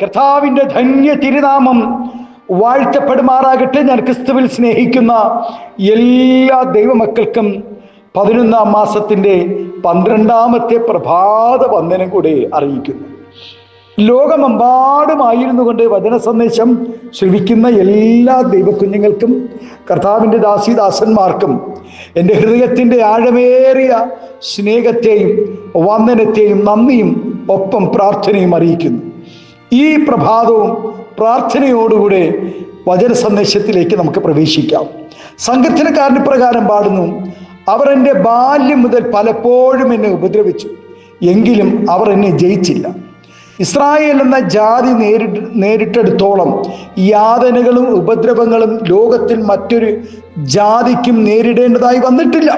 കർത്താവിന്റെ ധന്യ തിരുനാമം വാഴ്ത്തപ്പെടുമാറാകട്ടെ ഞാൻ ക്രിസ്തുവിൽ സ്നേഹിക്കുന്ന എല്ലാ ദൈവമക്കൾക്കും പതിനൊന്നാം മാസത്തിന്റെ പന്ത്രണ്ടാമത്തെ പ്രഭാത വന്ദനം കൂടെ അറിയിക്കുന്നു. ലോകമെമ്പാടുമായിരുന്നു കൊണ്ട് വചന സന്ദേശം ശ്രവിക്കുന്ന എല്ലാ ദൈവകുഞ്ഞുങ്ങൾക്കും കർത്താവിന്റെ ദാസിദാസന്മാർക്കും എന്റെ ഹൃദയത്തിന്റെ ആഴമേറിയ സ്നേഹത്തെയും വന്ദനത്തെയും നന്ദിയും ഒപ്പം പ്രാർത്ഥനയും അറിയിക്കുന്നു. ഈ പ്രഭാതവും പ്രാർത്ഥനയോടുകൂടെ വചന സന്ദേശത്തിലേക്ക് നമുക്ക് പ്രവേശിക്കാം. സംഘത്തിനക്കാരന് പ്രകാരം പാടുന്നു അവർ എന്റെ ബാല്യം മുതൽ പലപ്പോഴും എന്നെ ഉപദ്രവിച്ചു എങ്കിലും അവർ എന്നെ ജയിച്ചില്ല. ഇസ്രായേൽ എന്ന ജാതി നേരിട്ട് നേരിട്ടെടുത്തോളം യാതനകളും ഉപദ്രവങ്ങളും ലോകത്തിൽ മറ്റൊരു ജാതിക്കും നേരിടേണ്ടതായി വന്നിട്ടില്ല.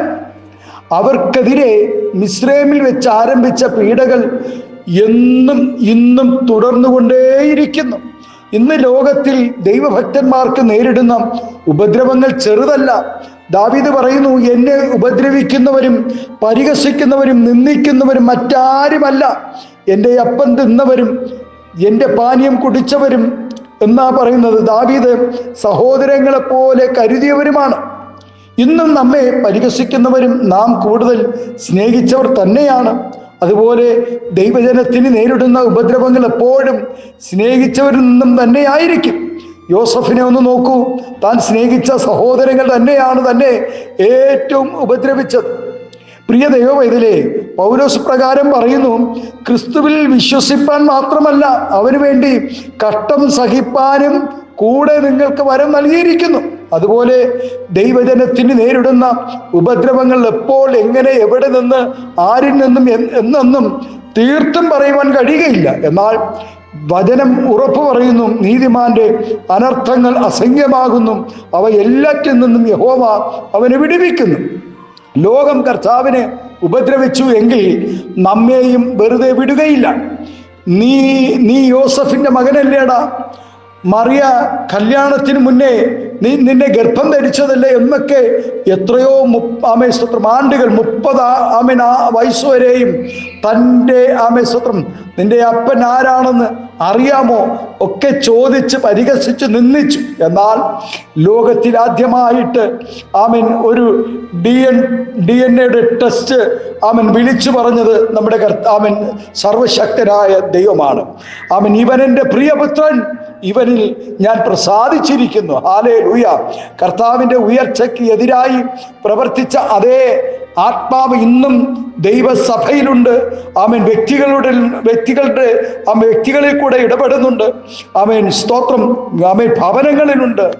അവർക്കെതിരെ മിസ്രൈമിൽ വെച്ച് ആരംഭിച്ച പീഡകൾ എന്നും ഇന്നും തുടർന്നുകൊണ്ടേയിരിക്കുന്നു. ഇന്ന് ലോകത്തിൽ ദൈവഭക്തന്മാർക്ക് നേരിടുന്ന ഉപദ്രവങ്ങൾ ചെറുതല്ല. ദാവീദ് പറയുന്നു എന്നെ ഉപദ്രവിക്കുന്നവരും പരിഹസിക്കുന്നവരും നിന്ദിക്കുന്നവരും മറ്റാരുമല്ല. എന്റെ അപ്പം തിന്നവരും എന്റെ പാനീയം കുടിച്ചവരും എന്നാ പറയുന്നത് ദാവീദ് സഹോദരങ്ങളെ പോലെ കരുതിയവരുമാണ്. ഇന്നും നമ്മെ പരിഹസിക്കുന്നവരും നാം കൂടുതൽ സ്നേഹിച്ചവർ തന്നെയാണ്. അതുപോലെ ദൈവജനത്തിന് നേരിടുന്ന ഉപദ്രവങ്ങൾ എപ്പോഴും സ്നേഹിച്ചവരിൽ നിന്നും തന്നെയായിരിക്കും. യോസഫിനെ ഒന്ന് നോക്കൂ. താൻ സ്നേഹിച്ച സഹോദരങ്ങൾ തന്നെയാണ് തന്നെ ഏറ്റവും ഉപദ്രവിച്ചത്. പ്രിയ ദൈവവൈതലേ പൗലോസ് പ്രകാരം പറയുന്നു ക്രിസ്തുവിൽ വിശ്വസിപ്പാൻ മാത്രമല്ല അവന് വേണ്ടി കഷ്ടം സഹിപ്പാനും കൂടെ നിങ്ങൾക്ക് വരം നൽകിയിരിക്കുന്നു. അതുപോലെ ദൈവജനത്തിന് നേരിടുന്ന ഉപദ്രവങ്ങൾ എപ്പോൾ എങ്ങനെ എവിടെ നിന്ന് ആരിൽ നിന്നും എന്നെന്നും തീർത്തും പറയുവാൻ കഴിയുകയില്ല. എന്നാൽ വചനം ഉറപ്പു പറയുന്നു നീതിമാന്റെ അനർത്ഥങ്ങൾ അസംഖ്യമാകുന്നു അവ എല്ലാറ്റിൽ നിന്നും യഹോവ അവനെ വിടുവിക്കുന്നു. ലോകം കർത്താവിനെ ഉപദ്രവിച്ചു എങ്കിൽ നമ്മെയും വെറുതെ വിടുകയില്ല. നീ നീ യോസഫിന്റെ മകനല്ലേടാ. മറിയ കല്യാണത്തിന് മുന്നേ നീ നിന്നെ ഗർഭം ധരിച്ചതല്ലേ എന്നൊക്കെ എത്രയോ ആമേ സ്ത്രം ആണ്ടുകൾ മുപ്പത് ആമേൻ ആ തന്റെ ആമേ സ്ത്രം നിന്റെ അപ്പൻ ആരാണെന്ന് അറിയാമോ? ഒക്കെ ചോദിച്ച് പരിഹസിച്ച് നിന്നിച്ചു എന്നാൽ ലോകത്തിൽ ആദ്യമായിട്ട് ആമൻ ഒരു ഡി എൻ ഡി എൻ എയുടെ ടെസ്റ്റ് ആമൻ വിളിച്ചു പറഞ്ഞത് നമ്മുടെ കർത്താമിൻ സർവശക്തനായ ദൈവമാണ്. ആമൻ എന്റെ പ്രിയപുത്രൻ ഇവനിൽ ഞാൻ പ്രസാദിച്ചിരിക്കുന്നു. ഹാലേ ലൂയ കർത്താവിന്റെ ഉയർച്ചയ്ക്ക് എതിരായി പ്രവർത്തിച്ച അതേ ആത്മാവ് ഇന്നും ദൈവസഭയിലുണ്ട്. ആമേൻ. വ്യക്തികളുടെ വ്യക്തികളുടെ ആ വ്യക്തികളിൽ കൂടെ ഇടപെടുന്നുണ്ട്. ആമേൻ. സ്തോത്രം ആമേൻ ഭവനങ്ങളിലുണ്ട്.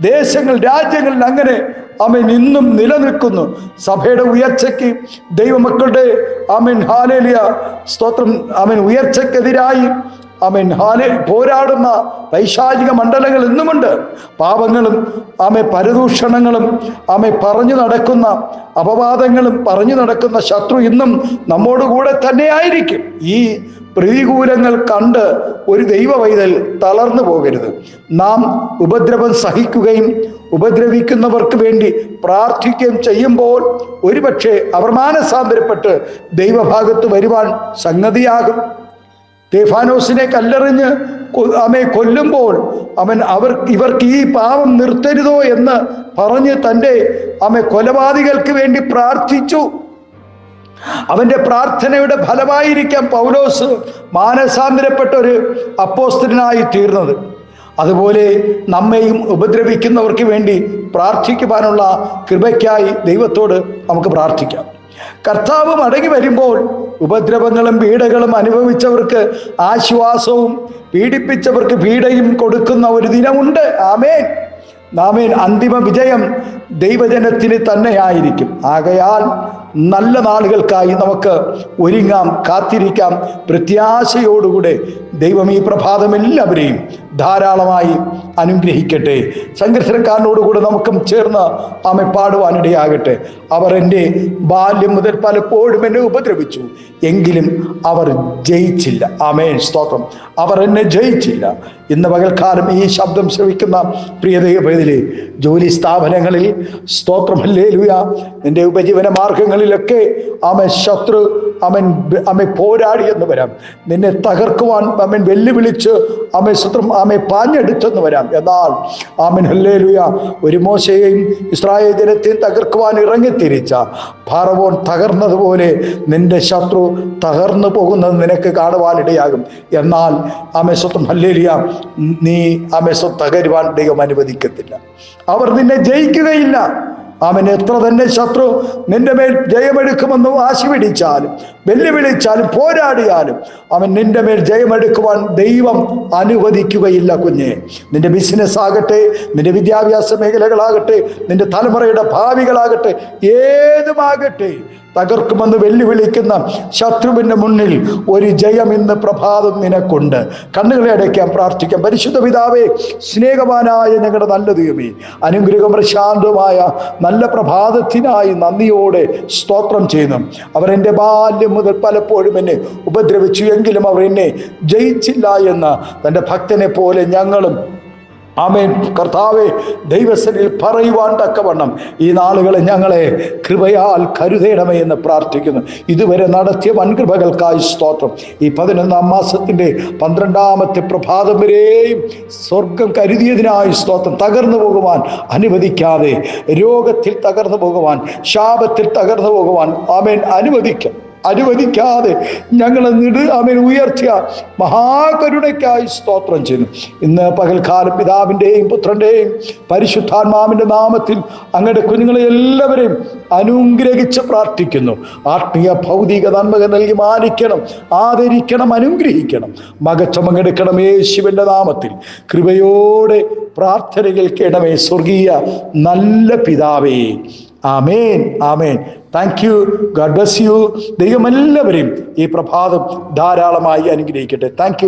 ദേശങ്ങൾ രാജ്യങ്ങളിൽ അങ്ങനെ ആമേൻ ഇന്നും നിലനിൽക്കുന്നു. സഭയുടെ ഉയർച്ചയ്ക്ക് ദൈവമക്കളുടെ ആമേൻ ഹാലേലിയ. സ്തോത്രം അവൻ ഉയർച്ചക്കെതിരായി അവൻ ഹാലെ പോരാടുന്ന വൈശാചിക മണ്ഡലങ്ങൾ ഇന്നുമുണ്ട് പാപങ്ങളും ആമെ പരദൂഷണങ്ങളും ആമെ പറഞ്ഞു നടക്കുന്ന അപവാദങ്ങളും പറഞ്ഞു നടക്കുന്ന ശത്രു ഇന്നും നമ്മോടുകൂടെ തന്നെയായിരിക്കും. ഈ പ്രതികൂലങ്ങൾ കണ്ട് ഒരു ദൈവ വൈതൽ തളർന്നു പോകരുത്. നാം ഉപദ്രവം സഹിക്കുകയും ഉപദ്രവിക്കുന്നവർക്ക് വേണ്ടി പ്രാർത്ഥിക്കുകയും ചെയ്യുമ്പോൾ ഒരുപക്ഷെ അവർ മാനസാന്തരപ്പെട്ട് ദൈവഭാഗത്ത് വരുവാൻ സംഗതിയാകും. തേഫാനോസിനെ കല്ലെറിഞ്ഞ് അവനെ കൊല്ലുമ്പോൾ അവൻ അവർ ഇവർക്ക് ഈ പാവം നിർത്തരുതോ എന്ന് പറഞ്ഞ് തന്റെ അമ്മ കൊലപാതകൾക്ക് വേണ്ടി പ്രാർത്ഥിച്ചു. അവന്റെ പ്രാർത്ഥനയുടെ ഫലമായിരിക്കാം പൗലോസ് മാനസാന്തരപ്പെട്ട ഒരു അപ്പോസ്തനായി തീർന്നത്. അതുപോലെ നമ്മെയും ഉപദ്രവിക്കുന്നവർക്ക് വേണ്ടി പ്രാർത്ഥിക്കുവാനുള്ള കൃപയ്ക്കായി ദൈവത്തോട് നമുക്ക് പ്രാർത്ഥിക്കാം. കർത്താവ് മടങ്ങി വരുമ്പോൾ ഉപദ്രവങ്ങളും പീഡകളും അനുഭവിച്ചവർക്ക് ആശ്വാസവും പീഡിപ്പിച്ചവർക്ക് പീഡയും കൊടുക്കുന്ന ഒരു ദിനമുണ്ട്. ആമേൻ. നാമേൻ അന്തിമ വിജയം ദൈവജനത്തിന് തന്നെയായിരിക്കും. ആകയാൽ നല്ല നാളുകൾക്കായി നമുക്ക് ഒരുങ്ങാം കാത്തിരിക്കാം. പ്രത്യാശയോടുകൂടെ ദൈവം ഈ പ്രഭാതം എല്ലാവരെയും ധാരാളമായി അനുഗ്രഹിക്കട്ടെ. സംഘർഷക്കാരനോടുകൂടെ നമുക്കും ചേർന്ന് ആമെ പാടുവാനിടയാകട്ടെ. അവർ എന്റെ ബാല്യം മുതൽ പലപ്പോഴും എന്നെ ഉപദ്രവിച്ചു. എങ്കിലും അവർ ജയിച്ചില്ല. ആമേൻ. സ്തോത്രം. അവർ എന്നെ ജയിച്ചില്ല. ഇന്ന് പകൽക്കാലം ഈ ശബ്ദം ശ്രവിക്കുന്ന പ്രിയ ജോലി സ്ഥാപനങ്ങളിൽ സ്തോത്രമല്ലേ ലുയ എന്റെ ഉപജീവന മാർഗങ്ങളിലൊക്കെ അവൻ ശത്രു അവൻ അമ്മ പോരാടിയെന്ന് വരാം. നിന്നെ തകർക്കുവാൻ അവൻ വെല്ലുവിളിച്ച് അമ്മ ശത്രു അമ്മ പാഞ്ഞെടുത്തെന്ന് വരാം. എന്നാൽ ആമൻ ഹല്ലേലുയ. ഒരു മോശയെയും ഇസ്രായേൽ ജനത്തെയും തകർക്കുവാൻ ഇറങ്ങിത്തിരിച്ച ഭാരവോൻ തകർന്നതുപോലെ നിന്റെ ശത്രു തകർന്നു പോകുന്നത് നിനക്ക് കാണുവാനിടയാകും എന്നാൽ ആമേശ്വത്വം ഹല്ലേലിയ. നീ ആമേശ്വം തകരുവാൻ ദൈവം അനുവദിക്കത്തില്ല. അവർ നിന്നെ ജയിക്കുകയില്ല. അവൻ എത്ര തന്നെ ശത്രു നിന്റെ മേൽ ജയമെടുക്കുമെന്ന് വാശി പിടിച്ചാലും വെല്ലുവിളിച്ചാലും പോരാടിയാലും അവൻ നിന്റെ മേൽ ജയമെടുക്കുവാൻ ദൈവം അനുവദിക്കുകയില്ല കുഞ്ഞെ. നിന്റെ ബിസിനസ് ആകട്ടെ നിന്റെ വിദ്യാഭ്യാസ മേഖലകളാകട്ടെ നിന്റെ തലമുറയുടെ ഭാവികളാകട്ടെ ഏതുമാകട്ടെ തകർക്കുമെന്ന് വെല്ലുവിളിക്കുന്ന ശത്രുവിന്റെ മുന്നിൽ ഒരു ജയം ഇന്ന് പ്രഭാതം നിനക്കുണ്ട്. കണ്ണുകളെ അടയ്ക്കാൻ പ്രാർത്ഥിക്കാം. പരിശുദ്ധ പിതാവേ സ്നേഹവാനായ ഞങ്ങളുടെ നല്ല ദൈവമേ അനുഗ്രഹം പ്രശാന്തമായ നല്ല പ്രഭാതത്തിനായി നന്ദിയോടെ സ്തോത്രം ചെയ്യുന്നു. അവർ എന്റെ ബാല്യം മുതൽ പലപ്പോഴും എന്നെ ഉപദ്രവിച്ചു എങ്കിലും അവർ എന്നെ ജയിച്ചില്ല എന്ന് തന്റെ ഭക്തനെ പോലെ ഞങ്ങളും ആമേൻ. കർത്താവെ ദൈവസനിൽ പറയുവാൻ തക്കവണ്ണം ഈ നാളുകളെ ഞങ്ങളെ കൃപയാൽ കരുതേണമേ എന്ന് പ്രാർത്ഥിക്കുന്നു. ഇതുവരെ നടത്തിയ വൻകൃപകൾക്കായി സ്തോത്രം. ഈ പതിനൊന്നാം മാസത്തിന്റെ പന്ത്രണ്ടാമത്തെ പ്രഭാതം വരെയും സ്വർഗം കരുതിയതിനായി സ്തോത്രം. തകർന്നു പോകുവാൻ അനുവദിക്കാതെ രോഗത്തിൽ തകർന്നു പോകുവാൻ ശാപത്തിൽ തകർന്നു പോകുവാൻ ആമേൻ അനുവദിക്കാം. അനുവദിക്കാതെ ഞങ്ങളെ നിട് അവൻ ഉയർത്തിയ മഹാകരുണയ്ക്കായി സ്തോത്രം ചെയ്യുന്നു. ഇന്ന് പകൽക്കാലം പിതാവിന്റെയും പുത്രന്റെയും പരിശുദ്ധാത്മാവിന്റെ നാമത്തിൽ അങ്ങയുടെ കുഞ്ഞുങ്ങളെ എല്ലാവരെയും അനുഗ്രഹിച്ച് പ്രാർത്ഥിക്കുന്നു. ആത്മീയ ഭൗതിക നന്മകൾ നൽകി മാനിക്കണം ആദരിക്കണം അനുഗ്രഹിക്കണം. മകച്ചമങ്ങെടുക്കണം യേശുവിന്റെ നാമത്തിൽ. കൃപയോടെ പ്രാർത്ഥനകൾ കേണമേ സ്വർഗീയ നല്ല പിതാവേ. ആമേൻ ആമേൻ. Thank you God bless you ദൈവം എല്ലാവരെയും ഈ പ്രഭാതം ധാരാളമായി അനുഗ്രഹിക്കട്ടെ. താങ്ക്